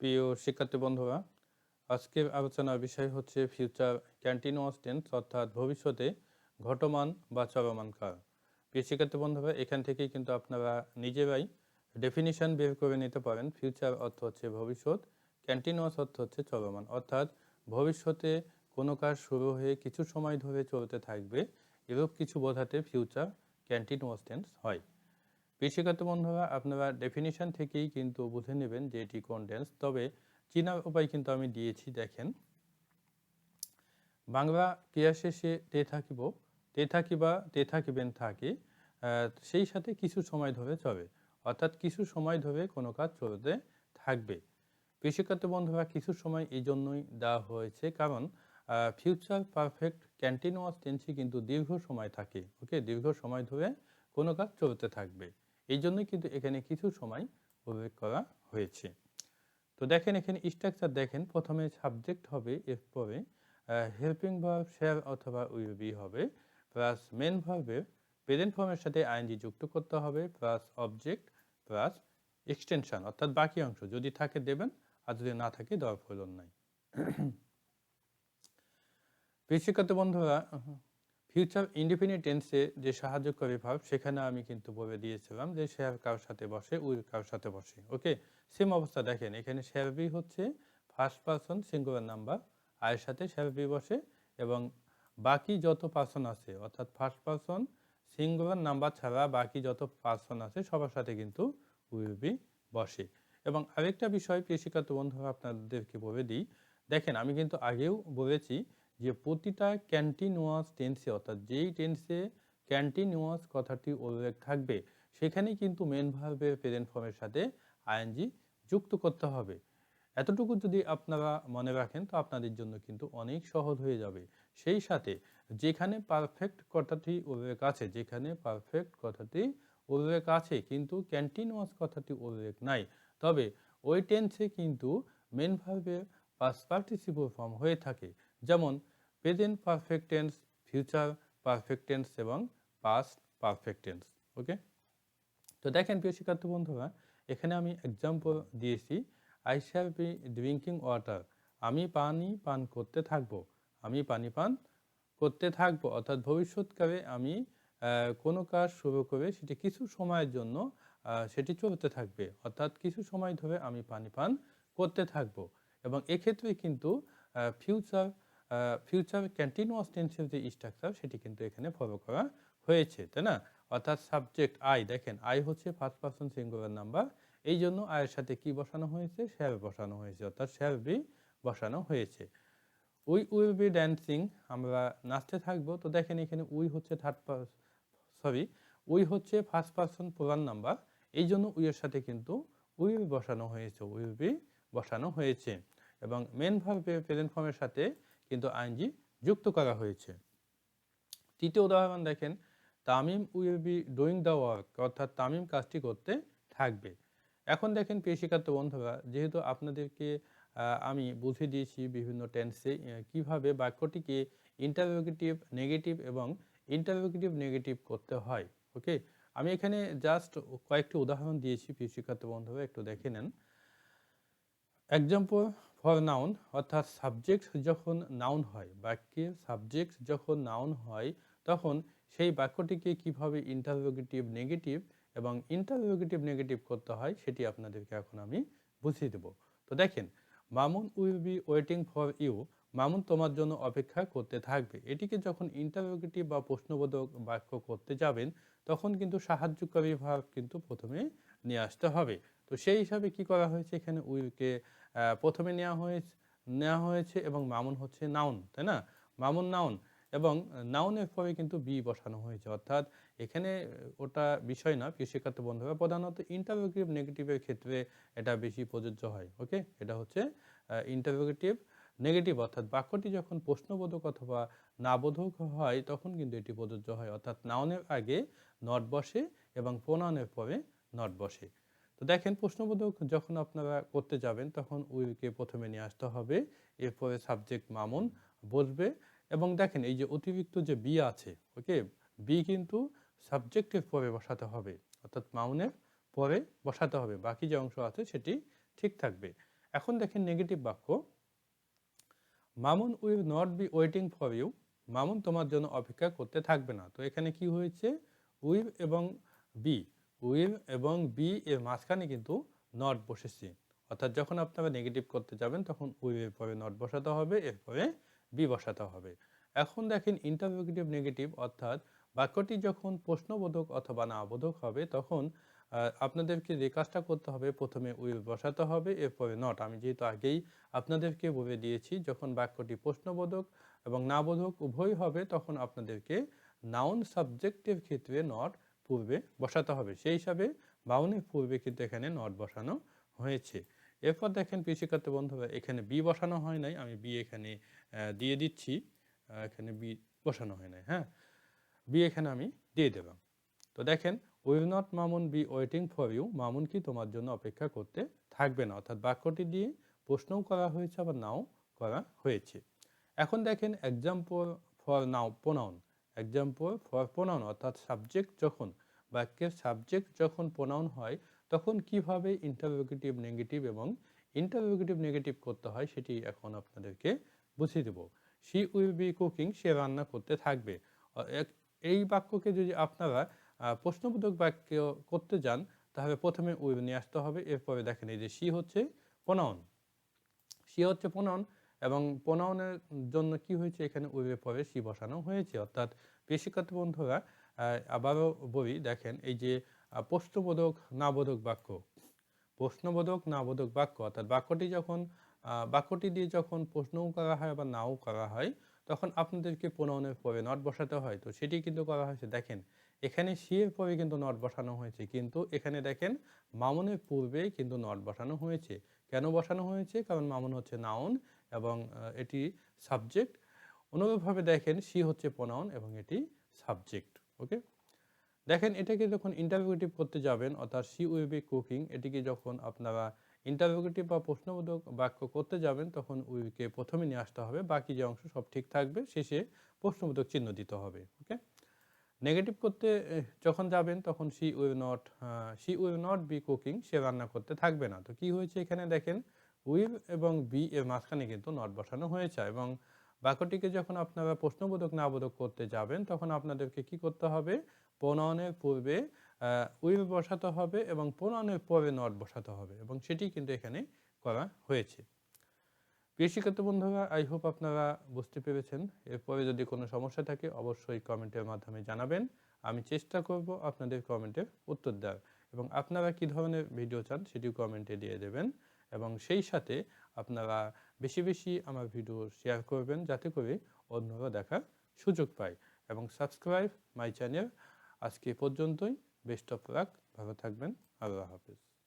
প্রিয় শিক্ষার্থী বন্ধুরা, আজকের আলোচনার বিষয় হচ্ছে ফিউচার কন্টিনিউয়াস টেন্স অর্থাৎ ভবিষ্যতে ঘটমান বা চলমান কাল। প্রিয় শিক্ষার্থী বন্ধুরা, এখান থেকেই কিন্তু আপনারা নিজেরাই ডেফিনিশন বের করে নিতে পারেন। ফিউচার অর্থ হচ্ছে ভবিষ্যৎ কন্টিনিউয়াস অর্থ হচ্ছে চলমান। অর্থাৎ ভবিষ্যতে কোনো কাজ শুরু হয়ে কিছু সময় ধরে চলতে থাকবে, এরূপ কিছু বোঝাতে ফিউচার কন্টিনিউয়াস টেন্স হয়। কৃষিগত বন্ধুরা, আপনারা ডেফিনিশন থেকেই কিন্তু বুঝে নেবেন যে এটি কোন টেন্স তবে চিনার উপায় কিন্তু আমি দিয়েছি, দেখেন। বাংলা ক্রিয়া শেষে তে থাকিব, তে থাকিবা, তে থাকিবেন থাকে সেই সাথে কিছু সময় ধরে চলে। অর্থাৎ কিছু সময় ধরে কোনো কাজ চলতে থাকবে। কৃষিকাত বন্ধুরা, কিছু সময় এই জন্যই দেওয়া হয়েছে, কারণ ফিউচার পারফেক্ট কন্টিনিউয়াস টেন্সি কিন্তু দীর্ঘ সময় থাকে ওকে দীর্ঘ সময় ধরে কোনো কাজ চলতে থাকবে। এই জন্যই কিন্তু এখানে কিছু সময় উল্লেখ করা হয়েছে। তো দেখেন, এখানে স্ট্রাকচার দেখেন, প্রথমে সাবজেক্ট হবে, এরপরে হেল্পিং ভার্ব শেয়ার অথবা উইল বি হবে প্লাস মেন ভার্বের প্রেজেন্ট ফর্মের সাথে আইনজি যুক্ত করতে হবে প্লাস অবজেক্ট প্লাস এক্সটেনশন অর্থাৎ বাকি অংশ। যদি থাকে দেবেন, আর যদি না থাকে দেওয়ার প্রয়োজন নাই। কৃষিগত বন্ধুরা ফিউচার ইন্ডিপেন্ডেন্ট টেন্সে যে সাহায্যকারী ভাব, সেখানে আমি কিন্তু বলে দিয়েছিলাম যে শেয়ার কার সাথে বসে উইল কার সাথে বসে ওকে সেম অবস্থা, দেখেন, এখানে শেয়ার বি হচ্ছে ফার্স্ট পার্সন সিঙ্গুলার নাম্বার আয়ের সাথে শেয়ার বি বসে, এবং বাকি যত পার্সন আছে, অর্থাৎ ফার্স্ট পার্সন সিঙ্গুলার নাম্বার ছাড়া বাকি যত পার্সন আছে, সবার সাথে কিন্তু উইল বি বসে। এবং আরেকটা বিষয় কৃষিকাত বন্ধুরা আপনাদেরকে বলে দিই, দেখেন, আমি কিন্তু আগেও বলেছি যে প্রতিটা ক্যান্টিনিউয়াস টেন্সে অর্থাৎ যেই টেন্সে ক্যান্টিনিউয়াস কথাটি উল্লেখ থাকবে, সেখানেই কিন্তু মেন ভার্বের প্রেজেন্ট ফর্মের সাথে আইএনজি যুক্ত করতে হবে। এতটুকু যদি আপনারা মনে রাখেন, তো আপনাদের জন্য কিন্তু অনেক সহজ হয়ে যাবে। সেই সাথে যেখানে পারফেক্ট কথাটি উল্লেখ আছে, যেখানে পারফেক্ট কথাটি উল্লেখ আছে, কিন্তু ক্যান্টিনিউয়াস কথাটি উল্লেখ নাই, তবে ওই টেন্সে কিন্তু মেন ভার্বের পাস পার্টিসিপল ফর্ম হয়ে থাকে। যেমন present perfect tense future perfect tense এবং পাস্ট পারফেক্ট টেন্স ওকে তো দেখেন প্রিয় শিক্ষার্থী বন্ধুরা, এখানে আমি এক্সাম্পল দিয়েছি I shall be drinking water আমি পানি পান করতে থাকব, আমি পানি পান করতে থাকব, অর্থাৎ ভবিষ্যৎকালে আমি কোনো কাজ শুরু করে সেটি কিছু সময়ের জন্য সেটি চলতে থাকবে, অর্থাৎ কিছু সময় ধরে আমি পানি পান করতে থাকব। এবং এক্ষেত্রে কিন্তু ফিউচার ফিউচার কন্টিনিউয়াস টেন্সের যে স্ট্রাকচার সেটি কিন্তু এখানে ফলো করা হয়েছে, তাই না? অর্থাৎ সাবজেক্ট আই দেখেন আই হচ্ছে ফার্স্ট পার্সন সিঙ্গুলার নাম্বার এই জন্য আয়ের সাথে কি বসানো হয়েছে? শ্যাল বসানো হয়েছে, অর্থাৎ শ্যাল বি বসানো হয়েছে। উই উইল বি ড্যান্সিং আমরা নাচতে থাকব, তো দেখেন এখানে উই হচ্ছে থার্ড সরি উই হচ্ছে ফার্স্ট পার্সন প্রধান নাম্বার এই জন্য উইয়ের সাথে কিন্তু উইল বসানো হয়েছে উইল বি বসানো হয়েছে। এবং মেন ভার্বের প্রেজেন্ট ফর্মের সাথে কিন্তু আইনজি যুক্ত করা হয়েছে। তৃতীয় উদাহরণ দেখেন, Tamim will be doing the work, অর্থাৎ তামিম কাজটি করতে থাকবে। এখন দেখেন শিক্ষার্থ বন্ধুরা, যেহেতু আপনাদেরকে আমি বুঝিয়ে দিয়েছি বিভিন্ন টেন্সে কীভাবে বাক্যটিকে ইন্টারভিউগেটিভ নেগেটিভ এবং ইন্টারভিউগেটিভ নেগেটিভ করতে হয় ওকে আমি এখানে জাস্ট কয়েকটি উদাহরণ দিয়েছি, প্রিয় শিক্ষার্থী বন্ধুরা, একটু দেখে নেন। এক্সাম্পল ফর নাউন অর্থাৎ সাবজেক্ট যখন নাউন হয় বাক্যের সাবজেক্ট যখন নাউন হয়, তখন সেই বাক্যটিকে কীভাবে ইন্টারভিউগেটিভ নেগেটিভ এবং ইন্টারভিউগেটিভ নেগেটিভ করতে হয়, সেটি আপনাদেরকে এখন আমি বুঝিয়ে দেব। তো দেখেন, Mamun will be waiting for you Mamun তোমার জন্য অপেক্ষা করতে থাকবে। এটিকে যখন ইন্টারভিউগেটিভ বা প্রশ্নবোধক বাক্য করতে যাবেন, তখন কিন্তু সাহায্যকারী ভাব কিন্তু প্রথমে নিয়ে আসতে হবে। তো সেই হিসাবে কি করা হয়েছে? এখানে উইলকে প্রথমে নেওয়া হয়েছে নেওয়া হয়েছে এবং মামুন হচ্ছে নাউন, তাই না? মামুন নাউন এবং নাউনের পরে কিন্তু বি বসানো হয়েছে। অর্থাৎ এখানে ওটা বিষয় না, প্রিয় শিক্ষার্থী বন্ধুরা। প্রধানত ইন্টারভিউটিভ নেগেটিভের ক্ষেত্রে এটা বেশি প্রযোজ্য হয়, ওকে? এটা হচ্ছে ইন্টারভিউটিভ নেগেটিভ অর্থাৎ বাক্যটি যখন প্রশ্নবোধক অথবা নাবোধক হয়, তখন কিন্তু এটি প্রযোজ্য হয়। অর্থাৎ নাউনের আগে নট বসে এবং প্রোনাউনের পরে নট বসে। তো দেখেন প্রশ্নবোধক যখন আপনারা করতে যাবেন, তখন উইলকে প্রথমে নিয়ে আসতে হবে, এরপরে সাবজেক্ট মামুন বসবে এবং দেখেন এই যে অতিরিক্ত যে বি আছে, ওকে, বি কিন্তু সাবজেক্টের পরে বসাতে হবে, অর্থাৎ মাউনের পরে বসাতে হবে, বাকি যে অংশ আছে সেটি ঠিক থাকবে। এখন দেখেন নেগেটিভ বাক্য, Mamun will not be waiting for you, Mamun তোমার জন্য অপেক্ষা করতে থাকবে না। তো এখানে কি হয়েছে? উইল এবং বি। উইল এবং বি এর মাঝখানে কিন্তু নট বসেছে। অর্থাৎ যখন আপনারা নেগেটিভ করতে যাবেন, তখন উইলের পরে নট বসাতে হবে এরপরে বি বসাতে হবে। এখন দেখেন ইন্টারভিউটিভ নেগেটিভ অর্থাৎ বাক্যটি যখন প্রশ্নবোধক অথবা না বোধক হবে, তখন আপনাদেরকে যে কাজটা করতে হবে, প্রথমে উইল বসাতে হবে এরপরে নট আমি যেহেতু আগেই আপনাদেরকে বলে দিয়েছি, যখন বাক্যটি প্রশ্নবোধক এবং না বোধক উভয় হবে, তখন আপনাদেরকে নাউন সাবজেক্টের ক্ষেত্রে নট পূর্বে বসাতে হবে। সেই হিসাবে বাউনের পূর্বে কিন্তু এখানে নট বসানো হয়েছে। এরপর দেখেন কৃষিকার্য বন্ধুরা, এখানে বি বসানো হয় নাই, আমি বি এখানে দিয়ে দিচ্ছি। এখানে বি বসানো হয় নাই হ্যাঁ? বি এখানে আমি দিয়ে দিলাম। তো দেখেন will not Mamun be waiting for you Mamun কি তোমার জন্য অপেক্ষা করতে থাকবে না। অর্থাৎ বাক্যটি দিয়ে প্রশ্নও করা হয়েছে, আবার নাও করা হয়েছে। এখন দেখেন example for now pronoun example for pronoun অর্থাৎ সাবজেক্ট যখন বাক্যের সাবজেক্ট যখন প্রোনাউন হয়, তখন কীভাবে ইন্টারভিউটিভ নেগেটিভ এবং ইন্টারভিউটিভ নেগেটিভ করতে হয় সেটি এখন আপনাদেরকে বুঝিয়ে দেব। শি উইল বি কুকিং সে রান্না করতে থাকবে। এই বাক্যকে যদি আপনারা প্রশ্নবোধক বাক্য করতে যান, তাহলে প্রথমে উইল নিয়ে আসতে হবে। এরপরে দেখেন এই যে সি হচ্ছে প্রোনাউন সি হচ্ছে প্রোনাউন এবং প্রণয়নের জন্য কি হয়েছে? এখানে উইলের পরে সি বসানো হয়েছে। অর্থাৎ পেশিকাত বন্ধুরা আবারও বলি, দেখেন, এই যে প্রশ্নবোধক নাবোধক বাক্য। প্রশ্নবোধক নাবোধক বাক্য, অর্থাৎ বাক্যটি যখন বাক্যটি দিয়ে যখন প্রশ্নও করা হয় বা নাও করা হয়, তখন আপনাদেরকে প্রণয়নের পরে নট বসাতে হয়। তো সেটি কিন্তু করা হয়েছে। দেখেন, এখানে সি এর পরে কিন্তু নট বসানো হয়েছে। কিন্তু এখানে দেখেন, মামুনের পূর্বে কিন্তু নট বসানো হয়েছে। কেন বসানো হয়েছে? কারণ মামুন হচ্ছে নাউন এবং এটি সাবজেক্ট অনুরূপভাবে দেখেন সি হচ্ছে প্রনাউন এবং এটি সাবজেক্ট ওকে দেখেন, এটাকে যখন ইন্টারভিউটিভ করতে যাবেন, অর্থাৎ সি উইল বি কুকিং এটিকে যখন আপনারা ইন্টারভিউটিভ বা প্রশ্নবোধক বাক্য করতে যাবেন, তখন উইকে প্রথমে নিয়ে আসতে হবে, বাকি যে অংশ সব ঠিক থাকবে, শেষে প্রশ্নবোধক চিহ্ন দিতে হবে ওকে নেগেটিভ করতে যখন যাবেন, তখন she will not she will not be cooking সে রান্না করতে থাকবে না। তো কি হয়েছে এখানে দেখেন উইল এবং বি এর মাঝখানে কিন্তু নট বসানো হয়েছে এবং বাক্যটিকে যখন আপনারা প্রশ্নবোধক নাবোধক করতে যাবেন, তখন আপনাদেরকে কি করতে হবে? প্রণয়নের পূর্বে উইল বসাতে হবে এবং প্রণয়নের পরে নট বসাতে হবে এবং সেটি কিন্তু এখানে করা হয়েছে। শিক্ষার্থী বন্ধুরা, আই হোপ আপনারা বুঝতে পেরেছেন। এরপরে যদি কোনো সমস্যা থাকে, অবশ্যই কমেন্টের মাধ্যমে জানাবেন। আমি চেষ্টা করব আপনাদের কমেন্টের উত্তর দেওয়ার। এবং আপনারা কি ধরনের ভিডিও চান, সেটিও কমেন্টে দিয়ে দেবেন। এবং সেই সাথে আপনারা বেশি বেশি আমার ভিডিও শেয়ার করবেন, যাতে করে অন্যরা দেখার সুযোগ পায়। এবং সাবস্ক্রাইব মাই চ্যানেল আজকে পর্যন্তই। বেস্ট অফ লাক ভালো থাকবেন। আল্লাহ হাফিজ।